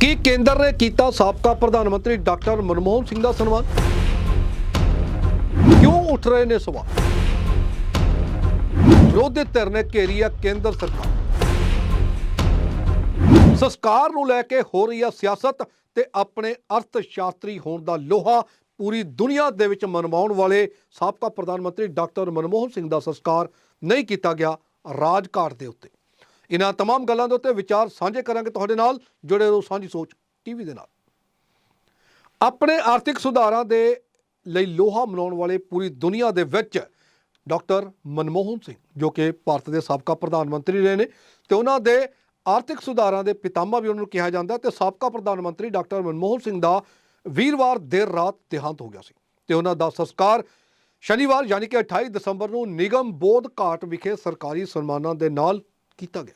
ਕੀ ਕੇਂਦਰ ਨੇ ਕੀਤਾ ਸਾਬਕਾ ਪ੍ਰਧਾਨ ਮੰਤਰੀ ਡਾਕਟਰ ਮਨਮੋਹਨ ਸਿੰਘ ਦਾ ਸਨਮਾਨ? ਕਿਉਂ ਉੱਠ ਰਹੇ ਨੇ ਸਵਾਲ? ਵਿਰੋਧੀ ਧਿਰ ਨੇ ਘੇਰੀ ਆ ਕੇਂਦਰ ਸਰਕਾਰ। ਸੰਸਕਾਰ ਨੂੰ ਲੈ ਕੇ ਹੋ ਰਹੀ ਆ ਸਿਆਸਤ ਤੇ ਆਪਣੇ ਅਰਥ ਸ਼ਾਸਤਰੀ ਹੋਣ ਦਾ ਲੋਹਾ ਪੂਰੀ ਦੁਨੀਆ ਦੇ ਵਿੱਚ ਮਨਵਾਉਣ ਵਾਲੇ ਸਾਬਕਾ ਪ੍ਰਧਾਨ ਮੰਤਰੀ ਡਾਕਟਰ ਮਨਮੋਹਨ ਸਿੰਘ ਦਾ ਸੰਸਕਾਰ ਨਹੀਂ ਕੀਤਾ ਗਿਆ ਰਾਜਘਾਟ ਦੇ ਉੱਤੇ। ਇਹਨਾਂ तमाम ਗੱਲਾਂ ਦੇ ਉੱਤੇ ਵਿਚਾਰ ਸਾਂਝੇ ਕਰਾਂਗੇ ਤੁਹਾਡੇ ਨਾਲ ਜੁੜੇ ਰਹੋ ਸਾਂਝੀ ਸੋਚ ਟੀਵੀ ਦੇ ਨਾਲ ਆਪਣੇ ਆਰਥਿਕ ਸੁਧਾਰਾਂ ਦੇ ਲਈ ਲੋਹਾ ਮਨਾਉਣ ਵਾਲੇ ਪੂਰੀ ਦੁਨੀਆ ਦੇ ਵਿੱਚ ਡਾਕਟਰ ਮਨਮੋਹਨ ਸਿੰਘ ਜੋ ਕਿ ਭਾਰਤ ਦੇ ਸਾਬਕਾ ਪ੍ਰਧਾਨ ਮੰਤਰੀ ਰਹੇ ਨੇ ਤੇ ਉਹਨਾਂ ਦੇ ਆਰਥਿਕ ਸੁਧਾਰਾਂ ਦੇ ਪਿਤਾਮਾ ਵੀ ਉਹਨਾਂ ਨੂੰ ਕਿਹਾ ਜਾਂਦਾ ਤੇ ਸਾਬਕਾ ਪ੍ਰਧਾਨ ਮੰਤਰੀ ਡਾਕਟਰ ਮਨਮੋਹਨ ਸਿੰਘ ਦਾ ਵੀਰਵਾਰ ਦੇਰ ਰਾਤ ਦੇਹਾਂਤ ਹੋ ਗਿਆ ਸੀ ਤੇ ਉਹਨਾਂ ਦਾ ਸੰਸਕਾਰ ਸ਼ਨੀਵਾਰ ਯਾਨੀ ਕਿ 28 ਦਸੰਬਰ ਨੂੰ ਨਿਗਮ ਬੋਧ ਘਾਟ ਵਿਖੇ ਸਰਕਾਰੀ ਸਨਮਾਨਾਂ ਦੇ ਨਾਲ ਕੀਤਾ ਗਿਆ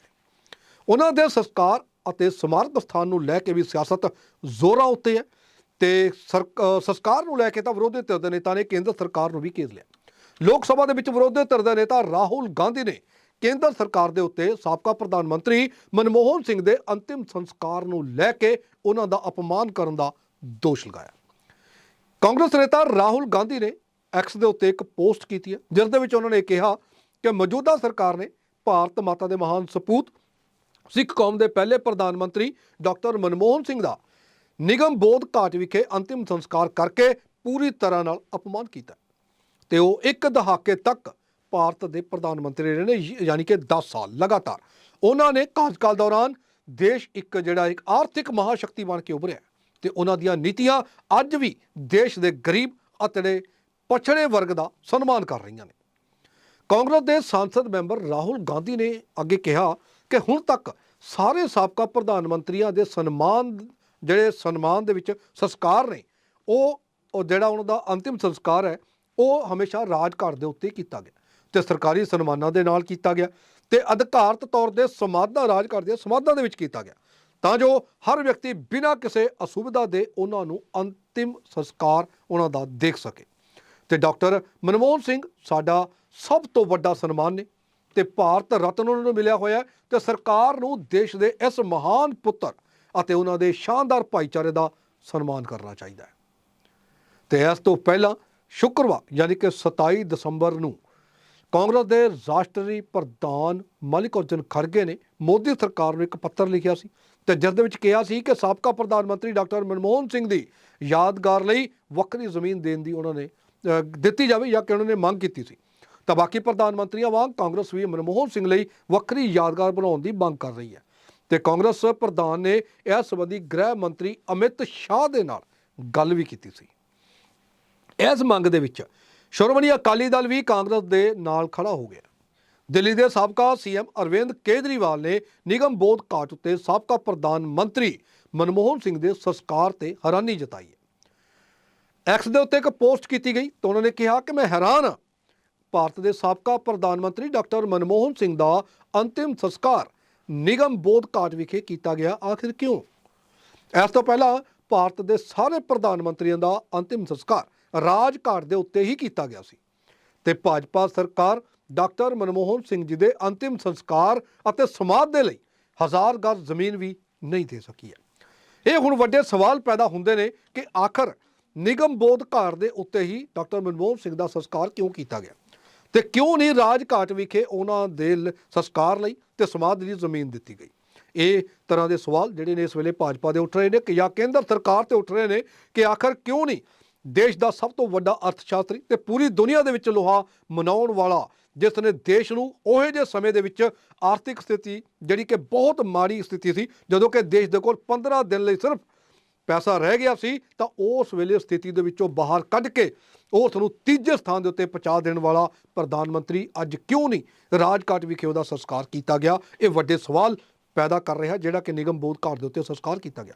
ਉਹਨਾਂ ਦੇ ਸੰਸਕਾਰ ਅਤੇ ਸਮਾਰਕ ਸਥਾਨ ਨੂੰ ਲੈ ਕੇ ਵੀ ਸਿਆਸਤ ਜ਼ੋਰਾਂ ਉੱਤੇ ਹੈ ਤੇ ਸਰਕ- ਸੰਸਕਾਰ ਨੂੰ ਲੈ ਕੇ ਤਾਂ ਵਿਰੋਧੀ ਧਿਰ ਦੇ ਨੇਤਾ ਨੇ ਕੇਂਦਰ ਸਰਕਾਰ ਨੂੰ ਵੀ ਘੇਰ ਲਿਆ। ਲੋਕ ਸਭਾ ਦੇ ਵਿੱਚ ਵਿਰੋਧੀ ਧਿਰ ਦੇ ਨੇਤਾ ਰਾਹੁਲ ਗਾਂਧੀ ਨੇ ਕੇਂਦਰ ਸਰਕਾਰ ਦੇ ਉੱਤੇ ਸਾਬਕਾ ਪ੍ਰਧਾਨ ਮੰਤਰੀ ਮਨਮੋਹਨ ਸਿੰਘ ਦੇ ਅੰਤਿਮ ਸੰਸਕਾਰ ਨੂੰ ਲੈ ਕੇ ਉਹਨਾਂ ਦਾ ਅਪਮਾਨ ਕਰਨ ਦਾ ਦੋਸ਼ ਲਗਾਇਆ। ਕਾਂਗਰਸ ਨੇਤਾ ਰਾਹੁਲ ਗਾਂਧੀ ਨੇ ਐਕਸ ਦੇ ਉੱਤੇ ਇੱਕ ਪੋਸਟ ਕੀਤੀ ਹੈ, ਜਿਸ ਦੇ ਵਿੱਚ ਉਹਨਾਂ ਨੇ ਕਿਹਾ ਕਿ ਮੌਜੂਦਾ ਸਰਕਾਰ ਨੇ ਭਾਰਤ ਮਾਤਾ ਦੇ ਮਹਾਨ ਸਪੂਤ, ਸਿੱਖ ਕੌਮ ਦੇ ਪਹਿਲੇ ਪ੍ਰਧਾਨ ਮੰਤਰੀ ਡਾਕਟਰ ਮਨਮੋਹਨ ਸਿੰਘ ਦਾ ਨਿਗਮ ਬੋਧ ਘਾਟ ਵਿਖੇ ਅੰਤਿਮ ਸੰਸਕਾਰ ਕਰਕੇ ਪੂਰੀ ਤਰ੍ਹਾਂ ਨਾਲ ਅਪਮਾਨ ਕੀਤਾ। ਤੇ ਉਹ ਇੱਕ ਦਹਾਕੇ ਤੱਕ ਭਾਰਤ ਦੇ ਪ੍ਰਧਾਨ ਮੰਤਰੀ ਰਹੇ ਨੇ ਯਾਨੀ ਕਿ 10 ਸਾਲ ਲਗਾਤਾਰ। ਉਹਨਾਂ ਨੇ ਕਾਰਜਕਾਲ ਦੌਰਾਨ ਦੇਸ਼ ਇੱਕ ਜਿਹੜਾ ਇੱਕ ਆਰਥਿਕ ਮਹਾਸ਼ਕਤੀ ਬਣ ਕੇ ਉਭਰਿਆ ਤੇ ਉਹਨਾਂ ਦੀਆਂ ਨੀਤੀਆਂ ਅੱਜ ਵੀ ਦੇਸ਼ ਦੇ ਗਰੀਬ ਅਤੇ ਪਛੜੇ ਵਰਗ ਦਾ ਸਨਮਾਨ ਕਰ ਰਹੀਆਂ ਨੇ। ਕਾਂਗਰਸ ਦੇ ਸੰਸਦ ਮੈਂਬਰ ਰਾਹੁਲ ਗਾਂਧੀ ਨੇ ਅੱਗੇ ਕਿਹਾ ਕਿ ਹੁਣ ਤੱਕ ਸਾਰੇ ਸਾਬਕਾ ਪ੍ਰਧਾਨ ਮੰਤਰੀਆਂ ਦੇ ਸਨਮਾਨ, ਜਿਹੜੇ ਸਨਮਾਨ ਦੇ ਵਿੱਚ ਸੰਸਕਾਰ ਨੇ, ਉਹ ਉਹ ਜਿਹੜਾ ਉਹਨਾਂ ਦਾ ਅੰਤਿਮ ਸੰਸਕਾਰ ਹੈ, ਉਹ ਹਮੇਸ਼ਾ ਰਾਜ ਘਰ ਦੇ ਉੱਤੇ ਕੀਤਾ ਗਿਆ ਤੇ ਸਰਕਾਰੀ ਸਨਮਾਨਾਂ ਦੇ ਨਾਲ ਕੀਤਾ ਗਿਆ ਤੇ ਅਧਿਕਾਰਤ ਤੌਰ ਤੇ ਸਮਾਧਾਂ ਰਾਜ ਘਰ ਦੇ ਸਮਾਧਾਂ ਦੇ ਵਿੱਚ ਕੀਤਾ ਗਿਆ। ਤਾਂ ਜੋ ਹਰ ਵਿਅਕਤੀ ਬਿਨਾਂ ਕਿਸੇ ਅਸੁਵਿਧਾ ਦੇ ਉਹਨਾਂ ਨੂੰ ਅੰਤਿਮ ਸੰਸਕਾਰ ਉਹਨਾਂ ਦਾ ਦੇਖ ਸਕੇ। ਤੇ ਡਾਕਟਰ ਮਨਮੋਹਨ ਸਿੰਘ, ਸਾਡਾ ਸਭ ਤੋਂ ਵੱਡਾ ਸਨਮਾਨ ਨੇ ਤੇ ਭਾਰਤ ਰਤਨ ਉਹਨਾਂ ਨੂੰ ਮਿਲਿਆ ਹੋਇਆ ਹੈ ਤੇ ਸਰਕਾਰ ਨੂੰ ਦੇਸ਼ ਦੇ ਇਸ ਮਹਾਨ ਪੁੱਤਰ ਅਤੇ ਉਹਨਾਂ ਦੇ ਸ਼ਾਨਦਾਰ ਭਾਈਚਾਰੇ ਦਾ ਸਨਮਾਨ ਕਰਨਾ ਚਾਹੀਦਾ ਹੈ। ਤੇ ਇਸ ਤੋਂ ਪਹਿਲਾਂ ਸ਼ੁੱਕਰਵਾਰ ਯਾਨੀ ਕਿ 27 ਦਸੰਬਰ ਨੂੰ ਕਾਂਗਰਸ ਦੇ ਰਾਸ਼ਟਰੀ ਪ੍ਰਧਾਨ ਮਲਿਕਾਰਜੁਨ ਖੜਗੇ ਨੇ ਮੋਦੀ ਸਰਕਾਰ ਨੂੰ ਇੱਕ ਪੱਤਰ ਲਿਖਿਆ ਸੀ ਤੇ ਜਿਸ ਦੇ ਵਿੱਚ ਕਿਹਾ ਸੀ ਕਿ ਸਾਬਕਾ ਪ੍ਰਧਾਨ ਮੰਤਰੀ ਡਾਕਟਰ ਮਨਮੋਹਨ ਸਿੰਘ ਦੀ ਯਾਦਗਾਰ ਲਈ ਵੱਖਰੀ ਜ਼ਮੀਨ ਦੇਣ ਦੀ ਉਹਨਾਂ ਨੇ ਦਿੱਤੀ ਜਾਵੇ ਜਾਂ ਕਿ ਉਹਨਾਂ ਨੇ ਮੰਗ ਕੀਤੀ ਸੀ। ਤਾਂ ਬਾਕੀ ਪ੍ਰਧਾਨ ਮੰਤਰੀਆਂ ਵਾਂਗ ਕਾਂਗਰਸ ਵੀ ਮਨਮੋਹਨ ਸਿੰਘ ਲਈ ਵੱਖਰੀ ਯਾਦਗਾਰ ਬਣਾਉਣ ਦੀ ਮੰਗ ਕਰ ਰਹੀ ਹੈ। ਤੇ ਕਾਂਗਰਸ ਪ੍ਰਧਾਨ ਨੇ ਇਸ ਸੰਬੰਧੀ ਗ੍ਰਹਿ ਮੰਤਰੀ ਅਮਿਤ ਸ਼ਾਹ ਦੇ ਨਾਲ ਗੱਲ ਵੀ ਕੀਤੀ ਸੀ। ਇਸ ਮੰਗ ਦੇ ਵਿੱਚ ਸ਼੍ਰੋਮਣੀ ਅਕਾਲੀ ਦਲ ਵੀ ਕਾਂਗਰਸ ਦੇ ਨਾਲ ਖੜਾ ਹੋ ਗਿਆ। ਦਿੱਲੀ ਦੇ ਸਾਬਕਾ ਸੀਐਮ ਅਰਵਿੰਦ ਕੇਜਰੀਵਾਲ ਨੇ ਨਿਗਮ ਬੋਧ ਘਾਟ ਉੱਤੇ ਸਾਬਕਾ ਪ੍ਰਧਾਨ ਮੰਤਰੀ ਮਨਮੋਹਨ ਸਿੰਘ ਦੇ ਸੰਸਕਾਰ ਤੇ ਹੈਰਾਨੀ ਜਤਾਈ ਹੈ। ਐਕਸ ਦੇ ਉੱਤੇ ਇੱਕ ਪੋਸਟ ਕੀਤੀ ਗਈ ਤਾਂ ਉਹਨਾਂ ਨੇ ਕਿਹਾ ਕਿ ਮੈਂ ਹੈਰਾਨ ਹਾਂ ਭਾਰਤ ਦੇ ਸਾਬਕਾ ਪ੍ਰਧਾਨ ਮੰਤਰੀ ਡਾਕਟਰ ਮਨਮੋਹਨ ਸਿੰਘ ਦਾ ਅੰਤਿਮ ਸੰਸਕਾਰ ਨਿਗਮ ਬੋਧ ਘਾਟ ਵਿਖੇ ਕੀਤਾ ਗਿਆ। ਆਖਿਰ ਕਿਉਂ? ਇਸ ਤੋਂ ਪਹਿਲਾਂ ਭਾਰਤ ਦੇ ਸਾਰੇ ਪ੍ਰਧਾਨ ਮੰਤਰੀਆਂ ਦਾ ਅੰਤਿਮ ਸੰਸਕਾਰ ਰਾਜ ਘਾਟ ਦੇ ਉੱਤੇ ਹੀ ਕੀਤਾ ਗਿਆ ਸੀ ਤੇ ਭਾਜਪਾ ਸਰਕਾਰ ਡਾਕਟਰ ਮਨਮੋਹਨ ਸਿੰਘ ਜੀ ਦੇ ਅੰਤਿਮ ਸੰਸਕਾਰ ਅਤੇ ਸਮਾਧ ਦੇ ਲਈ ਹਜ਼ਾਰ ਗਜ਼ ਜ਼ਮੀਨ ਵੀ ਨਹੀਂ ਦੇ ਸਕੀ ਹੈ। ਇਹ ਹੁਣ ਵੱਡੇ ਸਵਾਲ ਪੈਦਾ ਹੁੰਦੇ ਨੇ ਕਿ ਆਖਰ ਨਿਗਮ ਬੋਧ ਘਾਟ ਦੇ ਉੱਤੇ ਹੀ ਡਾਕਟਰ ਮਨਮੋਹਨ ਸਿੰਘ ਦਾ ਸੰਸਕਾਰ ਕਿਉਂ ਕੀਤਾ ਗਿਆ? ਤੇ ਕਿਉਂ ਨਹੀਂ ਰਾਜ ਘਾਟ ਵਿਖੇ ਉਹਨਾਂ ਦੇ ਲ- ਸੰਸਕਾਰ ਲਈ ਤੇ ਸਮਾਧ ਲਈ ਜ਼ਮੀਨ ਦਿੱਤੀ ਗਈ? ਇਹ ਤਰ੍ਹਾਂ ਦੇ ਸਵਾਲ ਜਿਹੜੇ ਨੇ ਇਸ ਵੇਲੇ ਭਾਜਪਾ ਦੇ ਉੱਠ ਰਹੇ ਨੇ ਕਿ ਜਾਂ ਕੇਂਦਰ ਸਰਕਾਰ ਤੇ ਉੱਠ ਰਹੇ ਨੇ ਕਿ ਆਖਰ ਕਿਉਂ ਨਹੀਂ? ਦੇਸ਼ ਦਾ ਸਭ ਤੋਂ ਵੱਡਾ ਅਰਥਸ਼ਾਸਤਰੀ ਤੇ ਪੂਰੀ ਦੁਨੀਆ ਦੇ ਵਿੱਚ ਲੋਹਾ ਮਨਾਉਣ ਵਾਲਾ, ਜਿਸ ਨੇ ਦੇਸ਼ ਨੂੰ ਉਹੇ ਜਿਹੇ ਸਮੇਂ ਦੇ ਵਿੱਚ ਆਰਥਿਕ ਸਥਿਤੀ ਜਿਹੜੀ ਕਿ ਬਹੁਤ ਮਾੜੀ ਸਥਿਤੀ ਸੀ, ਜਦੋਂ ਕਿ ਦੇਸ਼ ਦੇ ਕੋਲ 15 ਦਿਨ ਲਈ ਸਿਰਫ ਪੈਸਾ ਰਹਿ ਗਿਆ ਸੀ, ਤਾਂ ਉਸ ਵੇਲੇ ਸਥਿਤੀ ਦੇ ਵਿੱਚੋਂ ਬਾਹਰ ਕੱਢ ਕੇ ਉਸ ਨੂੰ ਤੀਜੇ ਸਥਾਨ ਦੇ ਉੱਤੇ ਪਹੁੰਚਾ ਦੇਣ ਵਾਲਾ ਪ੍ਰਧਾਨ ਮੰਤਰੀ ਅੱਜ ਕਿਉਂ ਨਹੀਂ? ਰਾਜਘਾਟ ਵਿਖੇ ਉਹਦਾ ਸੰਸਕਾਰ ਕੀਤਾ ਗਿਆ। ਇਹ ਵੱਡੇ ਸਵਾਲ ਪੈਦਾ ਕਰ ਰਿਹਾ ਜਿਹੜਾ ਕਿ ਨਿਗਮ ਬੋਧ ਘਾਟ ਦੇ ਉੱਤੇ ਸੰਸਕਾਰ ਕੀਤਾ ਗਿਆ।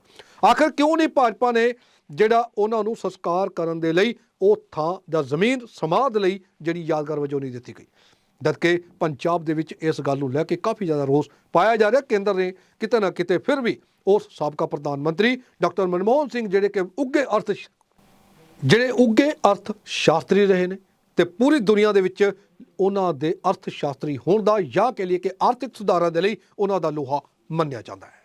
ਆਖਰ ਕਿਉਂ ਨਹੀਂ ਭਾਜਪਾ ਨੇ ਜਿਹੜਾ ਉਹਨਾਂ ਨੂੰ ਸੰਸਕਾਰ ਕਰਨ ਦੇ ਲਈ ਉਹ ਥਾਂ ਦਾ ਜ਼ਮੀਨ ਸਮਾਧ ਲਈ ਜਿਹੜੀ ਯਾਦਗਾਰ ਵਜੋਂ ਨਹੀਂ ਦਿੱਤੀ ਗਈ? ਜਦਕਿ ਪੰਜਾਬ ਦੇ ਵਿੱਚ ਇਸ ਗੱਲ ਨੂੰ ਲੈ ਕੇ ਕਾਫੀ ਜ਼ਿਆਦਾ ਰੋਸ ਪਾਇਆ ਜਾ ਰਿਹਾ। ਕੇਂਦਰ ਨੇ ਕਿਤੇ ਨਾ ਕਿਤੇ ਫਿਰ ਵੀ ਉਸ ਸਾਬਕਾ ਪ੍ਰਧਾਨ ਮੰਤਰੀ ਡਾਕਟਰ ਮਨਮੋਹਨ ਸਿੰਘ ਜਿਹੜੇ ਕਿ ਉੱਗੇ ਅਰਥ ਜਿਹੜੇ ਉੱਗੇ ਅਰਥ ਸ਼ਾਸਤਰੀ ਰਹੇ ਨੇ ਤੇ ਪੂਰੀ ਦੁਨੀਆ ਦੇ ਵਿੱਚ ਉਹਨਾਂ ਦੇ ਅਰਥ ਸ਼ਾਸਤਰੀ ਹੋਣ ਦਾ ਜਾਂ ਕਹਿ ਲਈਏ ਕਿ ਆਰਥਿਕ ਸੁਧਾਰਾਂ ਦੇ ਲਈ ਉਹਨਾਂ ਦਾ ਲੋਹਾ ਮੰਨਿਆ ਜਾਂਦਾ ਹੈ।